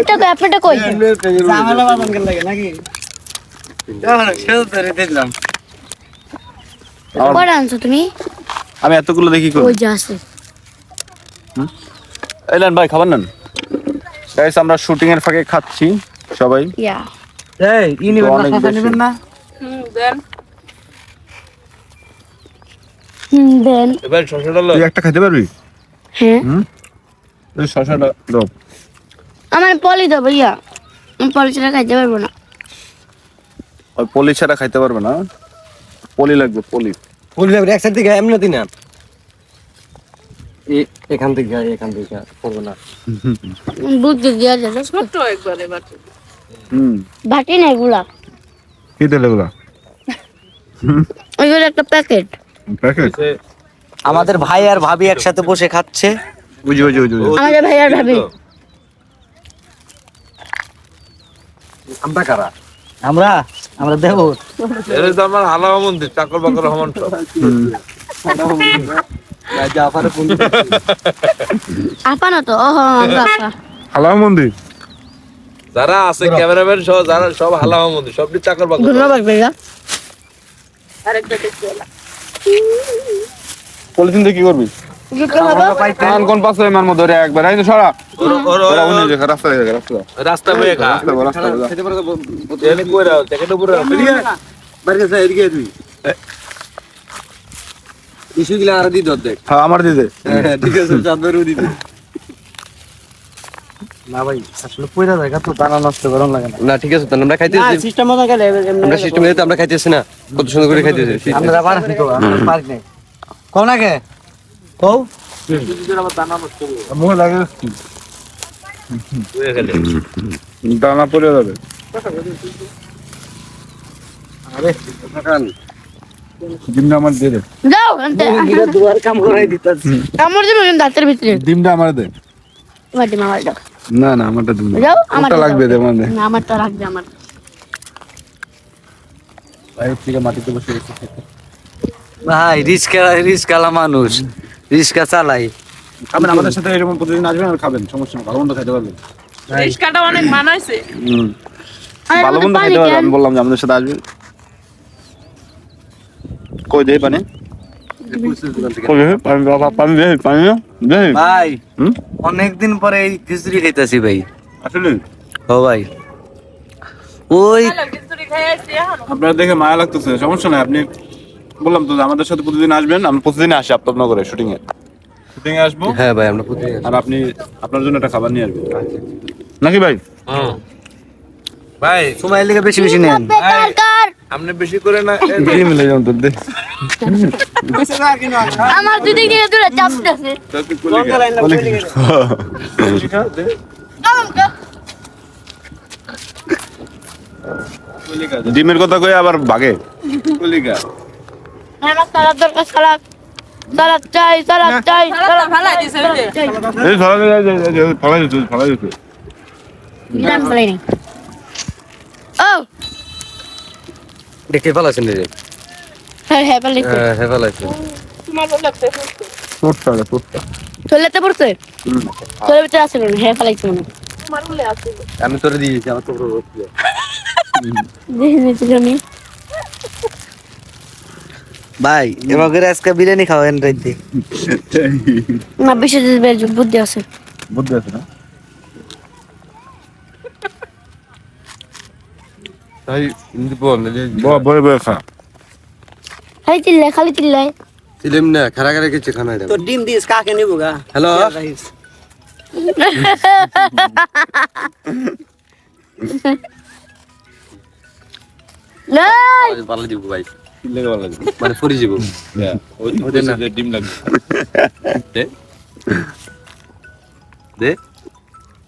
আমারটা কই? আপনারটা কই ঝামেলা বাঁধান কেন লাগে নাকি? কটা আনছো তুমি? আমি এতগুলো দেখি কই? ওই যে আছে। এলেন ভাই খাবার নেন। গাইস আমরা শুটিং এর ফাঁকে খাচ্ছি সবাই। ইয়া। এই ই নিবেন না? হুম দেন। এবার শশাটা লো। তুই একটা খেতে পারবি? হ্যাঁ। তুই শশাটা দাও। আমার পলি দাও ভাইয়া। আমি পলি ছাড়া খাইতে পারব না। ওই পলি ছাড়া খাইতে পারবে না? পলি লাগবে পলি। পলি যাবে এক সাইড থেকে এমনি দিন না এখান থেকে এখান থেকে করব না। বুঝতে দেওয়া যায় ছোট্ট একবারে বাটি। হুম। বাটি না এগুলা কি তেল এগুলা? ওইগুলো একটা প্যাকেট। প্যাকেট? আমাদের ভাই আর ভাবি একসাথে বসে খাচ্ছে। বুঝি বুঝি বুঝি আমাদের ভাই আর ভাবি। আমরা কারা? আমরা আমরা দেব। তো আমার হালাওয়া মন্দির চাকর বাকর আপা না তো মন্দির? যারা আছে ক্যামেরাম্যান সহ যারা সব হালাওয়া মন্দির সবটি চাকর বাকর। ধন্যবাদ ভাইয়া। আরেকটা দেখতে পলিথিন দিয়ে কি করবি কোন কোন পাশে এমার মধ্যে ধরে একবার। এই তো সরা। রাস্তা রাস্তা রাস্তা বয়ে খা রাস্তা বড়, রাস্তা বড়। এনে কই রাও জ্যাকেট উপরে রাও ইস্যু গুলা আর দি দেখ। হ্যাঁ আমার দিদে ঠিক আছে চাঁদেরও দিতে না ভাই আসলে পয়দা জায়গা তো দানা নষ্ট গরম লাগে না। না ঠিক আছে তাহলে আমরা খাইতেছি। সিস্টেম মতো গেলে আমরা সিস্টেম তো আমরা খাইতেছি না কত সুন্দর করে খাইতেছি। আমরা পারি তো পারি নাই। কও না কও? মুখে লাগে। দানা পড়ে যাবে। ডিমটা আমার দিয়ে দে যাও দুয়ার কাম করাই দিতাছি। আমার জন্য কিন্তু হাতের ভিতরে। ডিমটা আমার দে। মাটি মামার দাও। না না আমারটা দিন যাও আমারটা লাগবে দে মানে না আমারটা লাগবে আমার। ভাই রিস্কা রিস্কালা মানুষ। রিস্কা চালাই। খাবেন আমাদের সাথে এরকম প্রতিদিন আসবেন আর খাবেন সমস্যা নেই ভালো মন্দ খাইতে পারবেন। রিস্কাটা অনেক মানাইছে। হুম। ভালো মন্দ খাইতে পারবেন আমি বললাম যে আমাদের সাথে আসবেন। কই দে পানি? ভাই অনেকদিন পরে এই খিচুড়ি খাইতাছি ভাই। আসলে? ও ভাই। ওই আপনার দেখে মায়া লাগতেছে সমস্যা নাই আপনি বললাম তো আমাদের সাথে প্রতিদিন আসবেন আমি প্রতিদিন আসি আপনার শুটিং এ শুটিং এ আসব? হ্যাঁ ভাই আমরা প্রতিদিন আর আপনি আপনার জন্য একটা খাবার নিয়ে আসবেন। নাকি ভাই। ভাই সময় লেগে বেশি বেশি নেন। আপনি বেশি করে না দিয়ে মিলে তোর দে। আমার থেকে দূরে চাপতেছে ডিমের কথা কই আবার ভাগে। আমার সালাদ দরকার সালাদ। সালাদ চাই সালাদ চাই দিছে এই দিলাম ফেলাই ও। রে হ্যাঁ হ্যাঁ ফেলাই হ্যাঁ হ্যাঁ তোমার তোরটা চলেতে পড়ছে? চলে ভিতরে আছে মনে হয়। হ্যাঁ ফেলাইছে মনে হয়। তোমার বলে আছে। আমি তোরে দিয়েছি আমার তো দেখে নিয়েছিল আমি ভাই এবার করে আজকে বিরিয়ানি খাওয়ান রাইতে। না বিশেষ বুদ্ধি আছে। বুদ্ধি আছে না? তাই বল খা। খালি চিল্লাই খালি চিল্লাই ছিলাম না খারা খারা কিছু খানা তো ডিম দিস কাকে নিবো গা? হ্যালো? দিব ভাই। লেগে ভালো লাগে মানে পরি যাব। ওই যে ডিম লাগবে। দে। দে।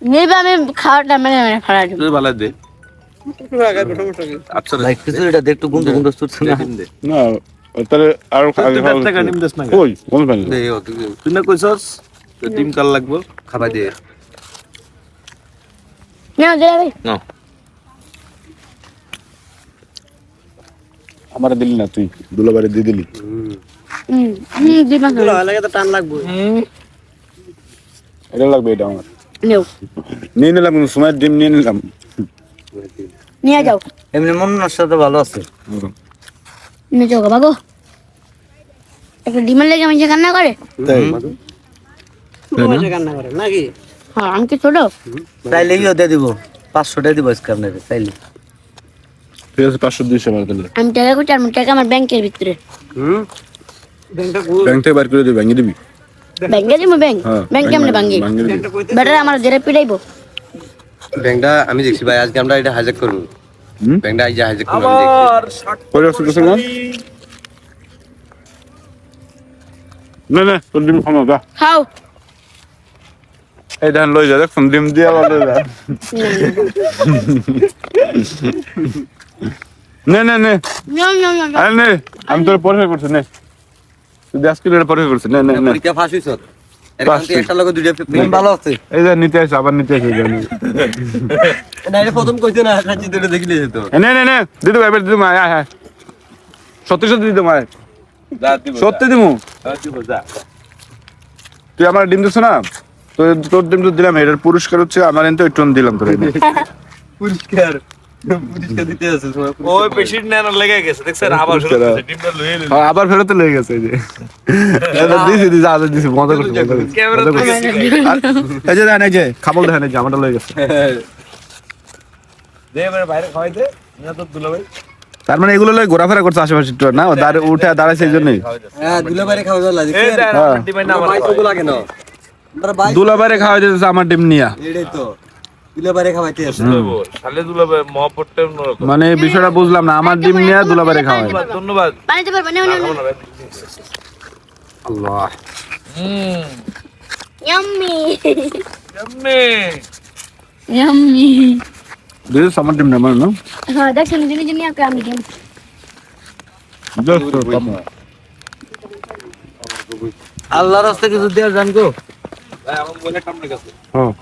নেবে আমি খাওয়াটা মেরে মেরে ফেলাই দেবো। ভালো দে। আচ্ছা ভাই খিচুড়িটা দেখ একটু গুন্ডু গুন্ডু চুটছে না? না তাহলে আর আগে কই কোন পানি তুই তুই না কইছস ডিম কাল লাগবো। খাবার দিয়ে না দে। না আমার দিলি না তুই। দুলাবারে দিয়ে দিলি। হুম হুম দিবা লাগে তো টান লাগবো এটা লাগবে এটা আমার। নেও। নিয়ে নিলাম কিন্তু সময়ের ডিম নিয়ে নিলাম। নিয়ে যাও। এমনি মনের সাথে ভালো আছে। নিয়ে যাও বাবা। গো একটা ডিমের লেগে আমি যে কান্না করে হ্যাঁ আমি কি ছোট চাইলে দিয়ে দিব। পাঁচশো টাকা দিব আজকে চাইলে ঠিক আছে পাঁচশো দুইশো আমার তাহলে আমি টাকা করছি আর আমার টাকা আমার ব্যাংকের ভিতরে। ব্যাংক থেকে বার করে দিবি ভেঙে দিবি। ব্যাংকে দিব ব্যাংক? হ্যাঁ ব্যাংক কেমনে ভাঙ্গি ভাঙিয়ে বেটার আমার জেরে পিড়াইবো। ব্যাংকটা আমি দেখছি ভাই আজকে আমরা এটা হাইজ্যাক করব। হুম? ব্যাংকটা আজ হাইজ্যাক করব আমি দেখছি। আর শাক পরে আসতে গেছে না? না না তোর ডিম খামো যা। খাও। এই ধান লই যা দেখুন ডিম দিয়ে আবার লই যা। নে নে নে। আরে নে আমি তোর পরীক্ষা করছি নে। তুই আজকে এটা পরীক্ষা করছিস নে নে নে। পরীক্ষা ফাঁস হইছ? এর পাস কারণ তুই একটা লগে দুইটা ভালো আছে। এই যে নিতে আসে আবার নিতে আসে জানি না এটা প্রথম কইছে না সাজি দুইটা দেখলি যেত। নে নে নে দিদু এবার দিদু মায় আয় আয় সত্যি সত্যি দিদু মায় সত্যি দিমু? যা দিব যা। তুই আমার ডিম দিছ না? তোর তোর ডিম তো দিলাম এটার পুরস্কার হচ্ছে আমার একটু দিলাম তোর পুরস্কার। ওই পেশেন্ট লেগে গেছে দেখছেন আবার হ্যাঁ, আবার ফেরত লেগে গেছে যে। দিছি দিছি আবার দিছি মজা করছি ক্যামেরা মজা করছি। আর এই যে দেখেন এই যে খাবল দেখেন এই যে আমারটা লয়ে গেছে। দে এবারে বাইরে খাওয়াই দে না তো দুলা ভাই। তার মানে এগুলো লয়ে ঘোরাফেরা করছে আশেপাশে একটু না? ও দাঁড়ে উঠে দাঁড়াইছে এই জন্যই। হ্যাঁ দুলা বাইরে খাওয়া লাগে হ্যাঁ। আমার ডিম নিয়া। এটাই তো। খাওয়াইতে শালে মহব্বতটা অন্যরকম মানে বিষয়টা বুঝলাম না আমার ডিম নিয়া দুলাবারে খাওয়াই। ধন্যবাদ, আল্লাহ। হুম। ইয়াম্মি এমনি ইয়াম্মি দিস আমার ডিম না না? হ্যাঁ দেখছেন জিনি জিনি আকে আমি আল্লাহর রাস্তায় কিছু দেওয়ার জানগো? ভাই আমার মোবাইলের সামনে গেছে হ্যাঁ।